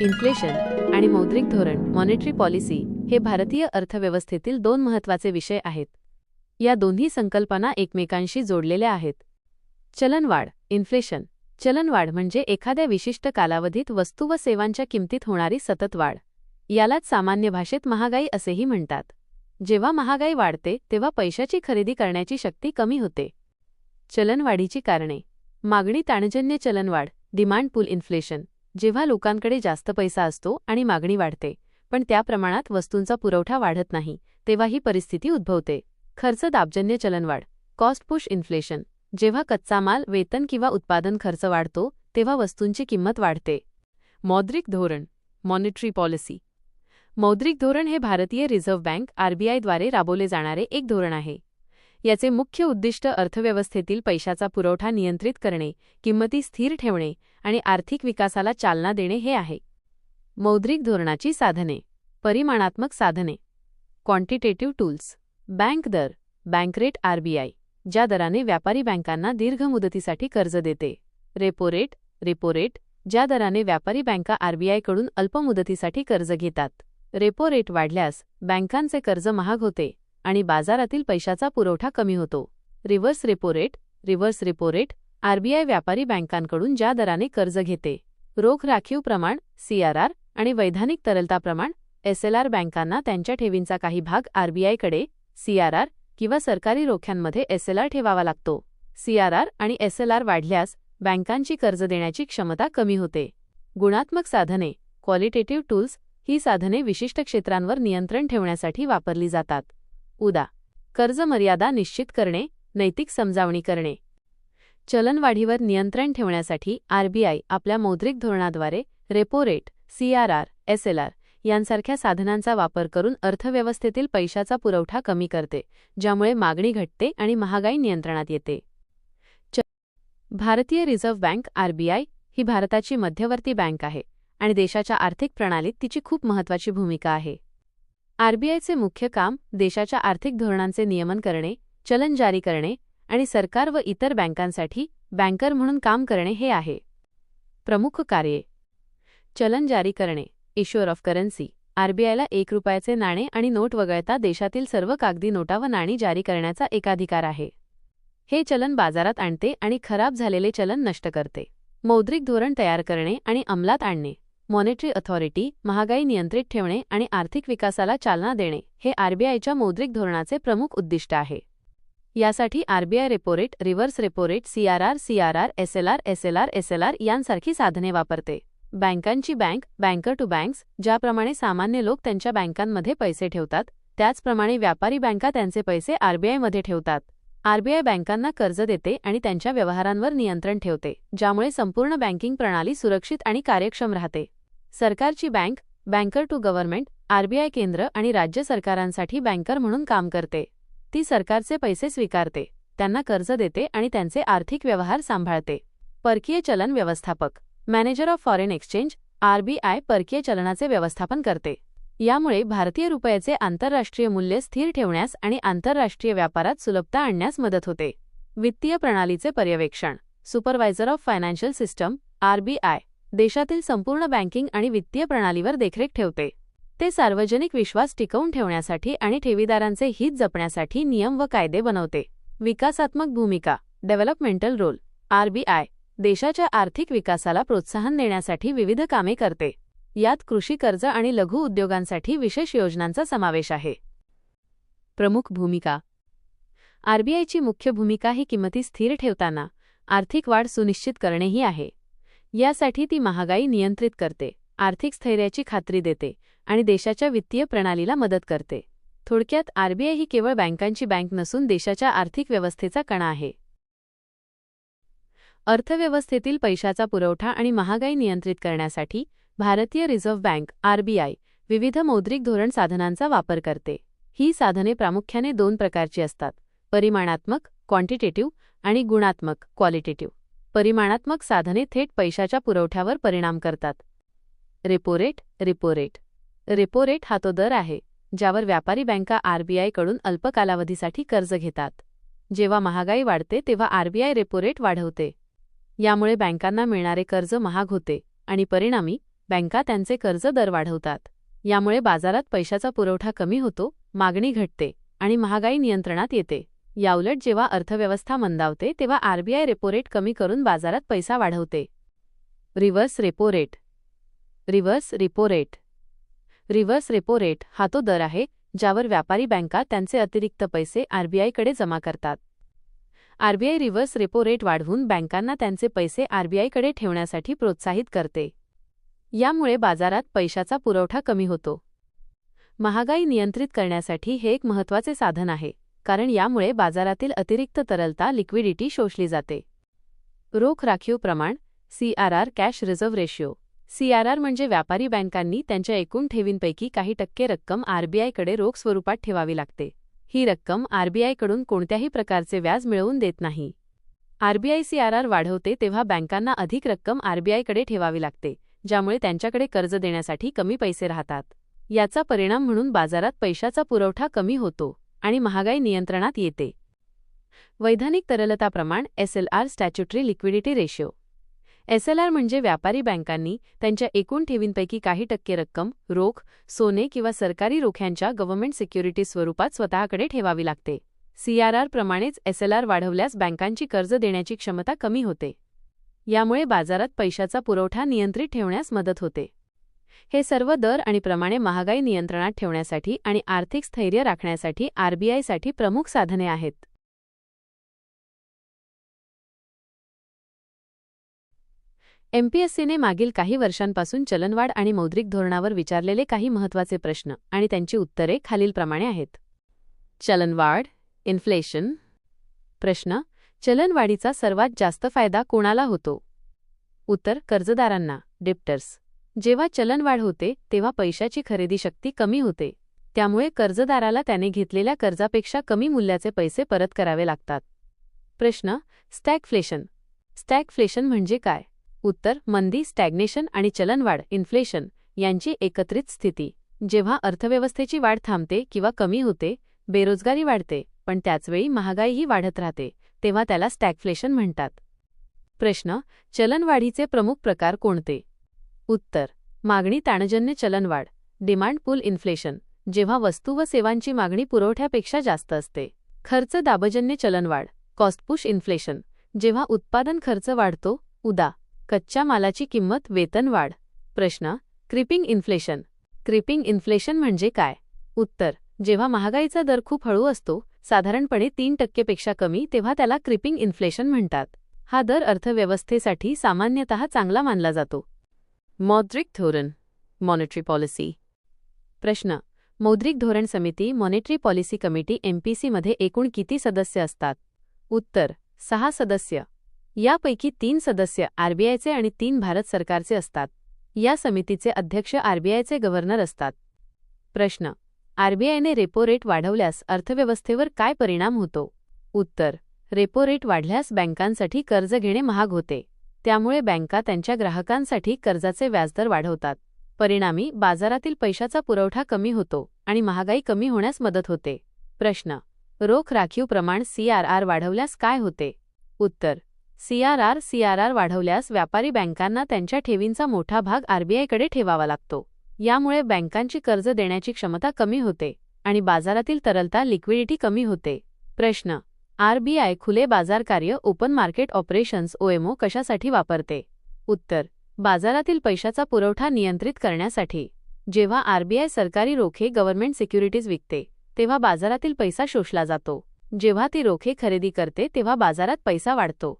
Inflation आणि मौद्रिक धोरण मॉनिटरी पॉलिसी हे भारतीय अर्थव्यवस्थेतील दोन महत्त्वाचे विषय आहेत. या दोन्ही संकल्पना एकमेकांशी जोडलेल्या आहेत. चलनवाढ इन्फ्लेशन चलनवाढ म्हणजे एखाद्या विशिष्ट कालावधीत वस्तू व सेवांच्या किमतीत होणारी सतत वाढ. यालाच सामान्य भाषेत महागाई असेही म्हणतात. जेव्हा महागाई वाढते तेव्हा पैशाची खरेदी करण्याची शक्ती कमी होते. चलनवाढीची कारणे. मागणी ताणजन्य चलनवाढ डिमांड पूल इन्फ्लेशन जेव्हा लोकांकडे जास्त पैसा असतो आणि मागणी वाढते पण त्या प्रमाणात वस्तूंचा पुरवठा वाढत नाही तेव्हा ही परिस्थिती उद्भवते. खर्च दाबजन्य चलनवाढ कॉस्ट पुश इन्फ्लेशन जेव्हा कच्चा माल वेतन किंवा उत्पादन खर्च वाढतो तेव्हा वस्तूंची किंमत वाढते. मौद्रिक धोरण मॉनिटरी पॉलिसी मौद्रिक धोरण हे भारतीय रिझर्व्ह बँक आरबीआयद्वारे राबवले जाणारे एक धोरण आहे. याचे मुख्य उद्दिष्ट अर्थव्यवस्थेतील पैशाचा पुरवठा नियंत्रित करणे किंमती स्थिर ठेवणे आणि आर्थिक विकासाला चालना देणे हे आहे. मौद्रिक धोरणाची साधने परिमाणात्मक साधने. क्वांटिटेटिव्ह टूल्स बँक दर बँक रेट आरबीआय ज्या दराने व्यापारी बँकांना दीर्घ मुदतीसाठी कर्ज देते. रेपो रेट रेपो रेट ज्या दराने व्यापारी बँका आरबीआयकडून अल्प मुदतीसाठी कर्ज घेतात. रेपो रेट वाढल्यास बँकांचे कर्ज महाग होते. आणि बाजारातील पैशाचा पुरवठा कमी होतो. Reverse repo rate reverse repo rate RBI व्यापारी बँकांकडून ज्या दराने कर्ज घेते. रोख राखीव प्रमाण सीआरआर आणि वैधानिक तरलता प्रमाण एसएलआर बँकांना त्यांच्या ठेवींचा काही भाग आरबीआयकडे सीआरआर किंवा सरकारी रोख्यांमध्ये एसएलआर ठेवावा लागतो. सीआरआर आणि एसएलआर वाढल्यास बँकांची कर्ज देण्याची क्षमता कमी होते. गुणात्मक साधने क्वालिटेटिव्ह टूल्स ही साधने विशिष्ट क्षेत्रांवर नियंत्रण ठेवण्यासाठी वापरली जातात. उदा. कर्ज मर्यादा निश्चित करणे नैतिक समजावणी करणे. चलनवाढीवर नियंत्रण ठेवण्यासाठी आरबीआय आपल्या मौद्रिक धोरणाद्वारे रेपो रेट सीआरआर एसएलआर यांसारख्या साधनांचा वापर करून अर्थव्यवस्थेतील पैशाचा पुरवठा कमी करते ज्यामुळे मागणी घटते आणि महागाई नियंत्रणात येते. भारतीय रिझर्व्ह बँक आरबीआय ही भारताची मध्यवर्ती बँक आहे आणि देशाच्या आर्थिक प्रणालीत तिची खूप महत्त्वाची भूमिका आहे. आरबीआयचे मुख्य काम देशाच्या आर्थिक धोरणांचे नियमन करणे चलन जारी करणे आणि सरकार व इतर बँकांसाठी बँकर म्हणून काम करणे हे आहे. प्रमुख कार्ये. चलन जारी करणे इश्युअर ऑफ करन्सी आरबीआयला एक रुपयाचे नाणे आणि नोट वगळता देशातील सर्व कागदी नोटा व नाणी जारी करण्याचा एकाधिकार आहे. हे चलन बाजारात आणते आणि खराब झालेले चलन नष्ट करते. मौद्रिक धोरण तयार करणे आणि अंमलात आणणे. मॉनेटरी अथॉरिटी महागाई नियंत्रित ठेवणे आणि आर्थिक विकासाला चालना देणे हे आरबीआयच्या मौद्रिक धोरणाचे प्रमुख उद्दिष्ट आहे. यासाठी RBI repo rate reverse repo rate CRR CRR SLR SLR SLR यांसारखी साधने वापरते. बँकांची बँक बँकर टू बँक्स ज्याप्रमाणे सामान्य लोक त्यांच्या बँकांमध्ये पैसे ठेवतात त्याचप्रमाणे व्यापारी बँका त्यांचे पैसे आरबीआयमध्ये ठेवतात. आरबीआय बँकांना कर्ज देते आणि त्यांच्या व्यवहारांवर नियंत्रण ठेवते ज्यामुळे संपूर्ण बँकिंग प्रणाली सुरक्षित आणि कार्यक्षम राहते. सरकारची bank banker to government RBI केंद्र आणि राज्य सरकारांसाठी बँकर म्हणून काम करते. ती सरकारचे पैसे स्वीकारते त्यांना कर्ज देते आणि त्यांचे आर्थिक व्यवहार सांभाळते. परकीय चलन व्यवस्थापक manager of foreign exchange RBI परकीय चलनाचे व्यवस्थापन करते. यामुळे भारतीय रुपयाचे आंतरराष्ट्रीय मूल्य स्थिर ठेवण्यास आणि आंतरराष्ट्रीय व्यापारात सुलभता आणण्यास मदत होते. वित्तीय प्रणालीचे पर्यवेक्षण supervisor of financial system RBI देशातील संपूर्ण बँकिंग आणि वित्तीय प्रणालीवर देखरेख ठेवते. ते सार्वजनिक विश्वास टिकवून ठेवण्यासाठी आणि ठेवीदारांचे हित जपण्यासाठी नियम व कायदे बनवते. विकासात्मक भूमिका डेव्हलपमेंटल रोल आरबीआय देशाच्या आर्थिक विकासाला प्रोत्साहन देण्यासाठी विविध कामे करते. यात कृषी कर्ज आणि लघु उद्योगांसाठी विशेष योजनांचा समावेश आहे. प्रमुख भूमिका. आरबीआयची मुख्य भूमिका ही किंमती स्थिर ठेवताना आर्थिक वाढ सुनिश्चित करणे ही आहे. यासाठी ती महागाई नियंत्रित करते आर्थिक स्थैर्याची खात्री देते आणि देशाच्या वित्तीय प्रणालीला मदत करते. थोडक्यात आरबीआय ही केवळ बँकांची बँक नसून देशाच्या आर्थिक व्यवस्थेचा कणा आहे. अर्थव्यवस्थेतील पैशाचा पुरवठा आणि महागाई नियंत्रित करण्यासाठी भारतीय रिझर्व्ह बँक आरबीआय विविध मौद्रिक धोरण साधनांचा वापर करते. ही साधने प्रामुख्याने दोन प्रकारची असतात परिमाणात्मक क्वांटिटेटिव्ह आणि गुणात्मक क्वालिटेटिव्ह परिमाणात्मक साधने थेट पैशाच्या पुरवठ्यावर परिणाम करतात. Repo rate repo rate repo rate हा तो दर आहे ज्यावर व्यापारी बँका आरबीआयकडून अल्प कालावधीसाठी कर्ज घेतात. जेव्हा महागाई वाढते तेव्हा आरबीआय रेपो रेट वाढवते. यामुळे बँकांना मिळणारे कर्ज महाग होते आणि परिणामी बँका त्यांचे कर्ज दर वाढवतात. यामुळे बाजारात पैशाचा पुरवठा कमी होतो मागणी घटते आणि महागाई नियंत्रणात येते. याउलट जेव्हा अर्थव्यवस्था मंदावते तेव्हा आरबीआय रेपो रेट कमी करून बाजारात पैसा वाढवते. Reverse repo rate. Reverse repo rate. Reverse repo rate हा तो दर आहे ज्यावर व्यापारी बँका त्यांचे अतिरिक्त पैसे आरबीआयकडे जमा करतात. आरबीआय रिव्हर्स रेपो रेट वाढवून बँकांना त्यांचे पैसे आरबीआयकडे ठेवण्यासाठी प्रोत्साहित करते. यामुळे बाजारात पैशाचा पुरवठा कमी होतो. महागाई नियंत्रित करण्यासाठी हे एक महत्त्वाचे साधन आहे. कारण यामुळे बाजारातील अतिरिक्त तरलता लिक्विडिटी शोषली जाते. रोख राखीव प्रमाण CRR cash reserve ratio. CRR म्हणजे व्यापारी बँकांनी त्यांच्या एकूण ठेवींपैकी काही टक्के रक्कम आरबीआयकडे रोख स्वरूपात ठेवावी लागते. ही रक्कम आरबीआयकडून कोणत्याही प्रकारचे व्याज मिळवून देत नाही. आरबीआय सीआरआर वाढवते तेव्हा बँकांना अधिक रक्कम आरबीआयकडे ठेवावी लागते ज्यामुळे त्यांच्याकडे कर्ज देण्यासाठी कमी पैसे राहतात. याचा परिणाम म्हणून बाजारात पैशाचा पुरवठा कमी होतो. आणि महागाई नियंत्रणात येते. वैधानिक तरलता प्रमाण SLR statutory liquidity ratio SLR म्हणजे व्यापारी बँकांनी त्यांच्या एकूण ठेवींपैकी काही टक्के रक्कम रोख सोने किंवा सरकारी रोख्यांच्या गव्हर्नमेंट सिक्युरिटी स्वरूपात स्वतःकडे ठेवावी लागते. सीआरआर प्रमाणेच एसएलआर वाढवल्यास बँकांची कर्ज देण्याची क्षमता कमी होते. यामुळे बाजारात पैशाचा पुरवठा नियंत्रित ठेवण्यास मदत होते. हे सर्व दर आणि प्रमाणे महागाई नियंत्रणात ठेवण्यासाठी आणि आर्थिक स्थैर्य राखण्यासाठी आरबीआयसाठी प्रमुख साधने आहेत. एमपीएससीने मागील काही वर्षांपासून चलनवाढ आणि मौद्रिक धोरणावर विचारलेले काही महत्त्वाचे प्रश्न आणि त्यांची उत्तरे खालीलप्रमाणे आहेत. चलनवाढ इन्फ्लेशन. प्रश्न चलनवाढीचा सर्वात जास्त फायदा कोणाला होतो? उत्तर कर्जदारांना डिप्टर्स. जेव्हा चलनवाढ होते तेव्हा पैशाची खरेदी शक्ती कमी होते. त्यामुळे कर्जदाराला त्याने घेतलेल्या कर्जापेक्षा कमी मूल्याचे पैसे परत करावे लागतात. प्रश्न स्टॅगफ्लेशन. स्टॅगफ्लेशन म्हणजे काय? उत्तर मंदी स्टॅग्नेशन आणि चलनवाढ इन्फ्लेशन यांची एकत्रित स्थिती. जेव्हा अर्थव्यवस्थेची वाढ थांबते किंवा कमी होते बेरोजगारी वाढते पण त्याचवेळी महागाईही वाढत राहते तेव्हा त्याला स्टॅगफ्लेशन म्हणतात. प्रश्न चलनवाढीचे प्रमुख प्रकार कोणते? उत्तर मागणी ताणजन्य चलनवाढ डिमांड पूल इन्फ्लेशन जेव्हा वस्तू व सेवांची मागणी पुरवठ्यापेक्षा जास्त असते. खर्च दाबजन्य चलनवाढ कॉस्टपुश इन्फ्लेशन जेव्हा उत्पादन खर्च वाढतो उदा कच्च्या मालाची किंमत वेतनवाढ प्रश्न क्रिपिंग इन्फ्लेशन क्रिपिंग इन्फ्लेशन म्हणजे काय? उत्तर जेव्हा महागाईचा दर खूप हळू असतो साधारणपणे तीन टक्केपेक्षा कमी तेव्हा त्याला क्रिपिंग इन्फ्लेशन म्हणतात. हा दर अर्थव्यवस्थेसाठी सामान्यतः चांगला मानला जातो. मौद्रिक धोरण मॉनिटरी पॉलिसी प्रश्न मौद्रिक धोरण समिती मॉनिटरी पॉलिसी कमिटी एमपीसीमध्ये एकूण किती सदस्य असतात? उत्तर सहा सदस्य. यापैकी तीन सदस्य आरबीआयचे आणि तीन भारत सरकारचे असतात. या समितीचे अध्यक्ष आरबीआयचे गव्हर्नर असतात. प्रश्न आरबीआयने रेपो रेट वाढवल्यास अर्थव्यवस्थेवर काय परिणाम होतो? उत्तर रेपो रेट वाढल्यास बँकांसाठी कर्ज घेणे महाग होते. त्यामुळे बँका त्यांच्या ग्राहकांसाठी कर्जाचे व्याजदर वाढवतात. परिणामी बाजारातील पैशाचा पुरवठा कमी होतो आणि महागाई कमी होण्यास मदत होते. प्रश्न. रोख राखीव प्रमाण सीआरआर वाढवल्यास काय होते? उत्तर. सीआरआर सीआरआर वाढवल्यास व्यापारी बँकांना त्यांच्या ठेवींचा मोठा भाग आरबीआयकडे ठेवावा लागतो. यामुळे बँकांची कर्ज देण्याची क्षमता कमी होते आणि बाजारातील तरलता लिक्विडिटी कमी होते. प्रश्न. आरबीआय खुले बाजार कार्य ओपन मार्केट ऑपरेशन्स ओएमओ कशासाठी वापरते? उत्तर बाजारातील पैशाचा पुरवठा नियंत्रित करण्यासाठी. जेव्हा आरबीआय सरकारी रोखे गव्हर्नमेंट सिक्युरिटीज विकते तेव्हा बाजारातील पैसा शोषला जातो. जेव्हा ती रोखे खरेदी करते तेव्हा बाजारात पैसा वाढतो.